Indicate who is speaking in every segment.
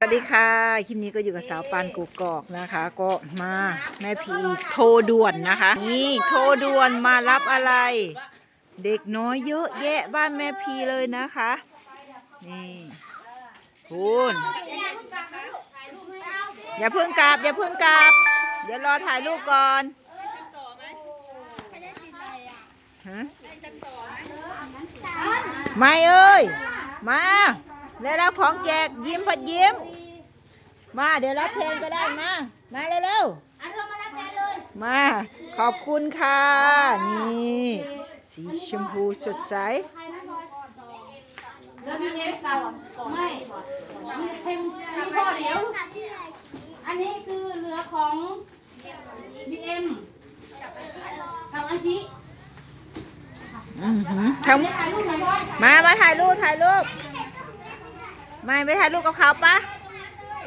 Speaker 1: สวัสดีค่ะ คลิปนี้ก็อยู่กับสาวปานกูกอกนะคะ ก็มาแม่พีโทรด่วนนะคะ นี่โทรด่วนมารับอะไร เด็กน้อยเยอะแยะบ้านแม่พีเลยนะคะ นี่คุณอย่าเพิ่งกลับ อย่าเพิ่งกลับ เดี๋ยวรอถ่ายรูปก่อนฮะไม่เอ้ย มา แล้วรับของแจกยิ้มพัดยิ้ม มาเดี๋ยวรับแทนก็ได้มา มาเร็วๆมาขอบคุณค่ะนี่สีชมพูสดใส
Speaker 2: ไม่เทมมีพ่อเดียว อันนี้คือเรือของ BM กับอาชิ
Speaker 1: อื้อหือทั้ง
Speaker 2: ถ่ายรูปหน่อยพ่อ
Speaker 1: มา มาถ่ายรูปถ่ายรูป ไม่ไปถ่ายรูปกับเขาปะ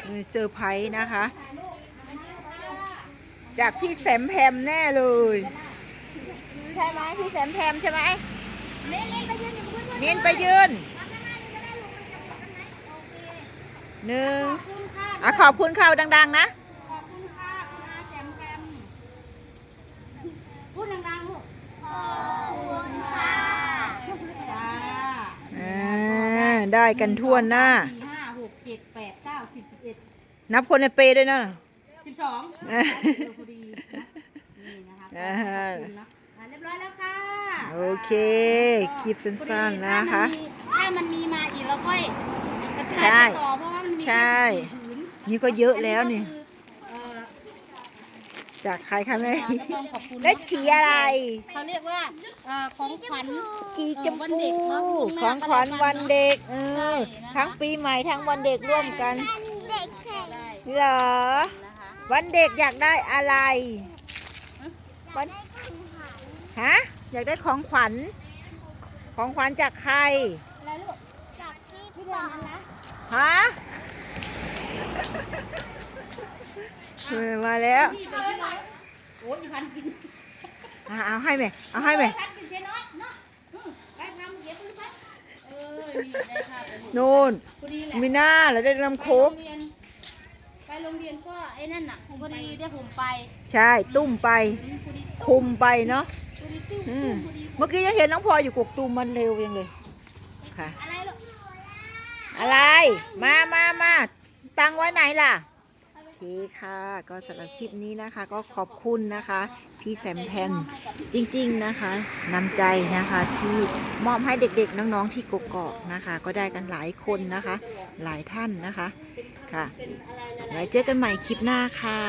Speaker 1: นี่เซอร์ไพรส์นะคะ จากพี่แสมแพมแน่เลยใช่ไหมพี่แสมแพมใช่ไหมเน้นไปยืนหนึ่งอะขอบคุณข่าวดัง ๆ นะ
Speaker 2: ขอบคุณค่ะคุณอาแซมแพมพูดดังๆลูกขอบคุณค่ะจ้า
Speaker 1: อ่า ได้กันทั่วหน้า
Speaker 2: สี่ห้าหกเจ็ดแปดเก้าสิบสิบเอ็ด
Speaker 1: นับคนในเปย์ด้วยนะ
Speaker 2: สิบสอง
Speaker 1: อ่า
Speaker 2: พอดีนะนี่นะคะ
Speaker 1: อ่า
Speaker 2: ขอบคุณนะอ่าเรียบร้อยแล้วค่ะ
Speaker 1: โอเคคลิปสั้นๆนะคะ
Speaker 2: ถ้ามันมีมาอีกเราค่อยกระจาย
Speaker 1: ใช่
Speaker 2: ไปต่อเพราะว่ามันมี
Speaker 1: ใช่
Speaker 2: แค่14ผืน
Speaker 1: นี่ก็เยอะแล้วนี่
Speaker 2: อัก็คือเอ่อ
Speaker 1: จากใครคะแม่
Speaker 2: ก็ต้องขอบคุณ
Speaker 1: ได้ฉีอะไร
Speaker 2: เขาเรียกว่าเอ่อของขวัญ
Speaker 1: กีจม
Speaker 2: เอ่อวัน
Speaker 1: พู
Speaker 2: เด็กเนาะล่วงห
Speaker 1: ข
Speaker 2: น้า
Speaker 1: องขวัญวันเด็กเออ
Speaker 2: ใช่นะคะ
Speaker 1: ทั้งปีใหม่ทั้งวันเด็กร่วมกัน
Speaker 2: ได้
Speaker 1: เหรอ
Speaker 2: นะคะ
Speaker 1: วันเด็กอยากได้อะไรวันฮะอยากได้ของขวัญ ของขวัญจากใคร
Speaker 2: อะไรลูกจากที่พี่เดือนนั้นนะ
Speaker 1: ฮะ เออมาแล้ว
Speaker 2: พี่ไปที่น้อยโอ้ยอีพันกิน
Speaker 1: อะเอาให้ไหมเอาให้ไหม
Speaker 2: พันกินเชน้อยเนาะอืมไปทำเดี๋ยวคุณพันเออนี่ได้ค่ะไปหมด
Speaker 1: นู่น
Speaker 2: พอดีแหละ
Speaker 1: มีหน้าแล้วได้น้ำ
Speaker 2: ไป
Speaker 1: โค้
Speaker 2: โร
Speaker 1: ก
Speaker 2: งเรียนไปโรงเรียนก็ไอ้นั่นน่ะพอดีได้ผมไป
Speaker 1: ใช่ตุ้มไป
Speaker 2: อืมพอดี
Speaker 1: คุมไปเนาะ
Speaker 2: พอดีตุ้ม
Speaker 1: อืม
Speaker 2: พอดี
Speaker 1: เมื่อกี้ยังเห็นน้องพลอยอยู่กกตูมมันเร็วยังเลยค่ะ
Speaker 2: อะไรลูก
Speaker 1: อะไรมามามาตังไว้ไหนล่ะโอ เคค่ะ ก็สำหรับคลิปนี้นะคะ ก็ขอบคุณนะคะ พี่แซมแพนจริงๆนะคะนำใจนะคะที่มอบให้เด็กๆ น้องๆที่กกอกนะคะ ก็ได้กันหลายคนนะคะ หลายท่านนะคะค่ะไว้เจอกันใหม่คลิปหน้าค่ะ